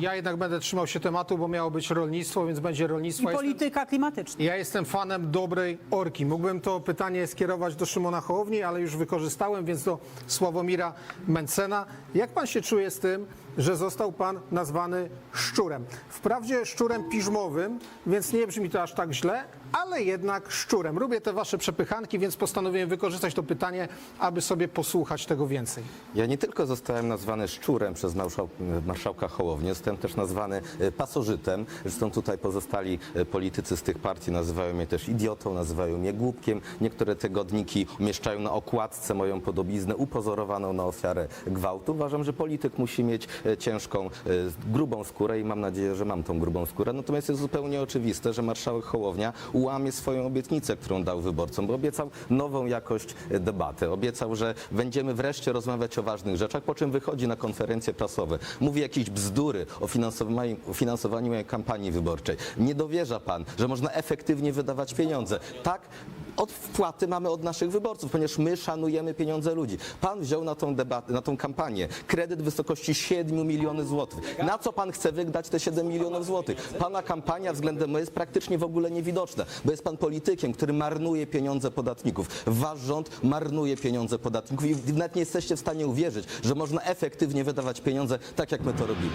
Ja jednak będę trzymał się tematu, bo miało być rolnictwo, więc będzie rolnictwo. I Ja jestem, polityka klimatyczna. ja jestem fanem dobrej orki. Mógłbym to pytanie skierować do Szymona Hołowni, ale już wykorzystałem, więc do Sławomira Mencena. Jak pan się czuje z tym, że został pan nazwany szczurem? Wprawdzie szczurem piżmowym, więc nie brzmi to aż tak źle, ale jednak szczurem. Lubię te wasze przepychanki, więc postanowiłem wykorzystać to pytanie, aby sobie posłuchać tego więcej. Ja nie tylko zostałem nazwany szczurem przez marszał, marszałka Hołownię, zostałem też nazwany e, pasożytem. Zresztą tutaj pozostali e, politycy z tych partii nazywają mnie też idiotą, nazywają mnie głupkiem. Niektóre tygodniki umieszczają na okładce moją podobiznę upozorowaną na ofiarę gwałtu. Uważam, że polityk musi mieć ciężką, e, grubą skórę i mam nadzieję, że mam tą grubą skórę. Natomiast jest zupełnie oczywiste, że marszałek Hołownia ułamie swoją obietnicę, którą dał wyborcom, bo obiecał nową jakość e, debaty. Obiecał, że będziemy wreszcie rozmawiać o ważnych rzeczach, po czym wychodzi na konferencje prasowe. Mówi jakieś bzdury o finansowaniu mojej kampanii wyborczej. Nie dowierza pan, że można efektywnie wydawać pieniądze. Tak, od wpłaty mamy od naszych wyborców, ponieważ my szanujemy pieniądze ludzi. Pan wziął na tą debatę, na tą kampanię kredyt w wysokości 7 milionów złotych. Na co pan chce wydać te 7 milionów złotych? Pana kampania względem mnie jest praktycznie w ogóle niewidoczna, bo jest pan politykiem, który marnuje pieniądze podatników. Wasz rząd marnuje pieniądze podatników i nawet nie jesteście w stanie uwierzyć, że można efektywnie wydawać pieniądze tak, jak my to robimy.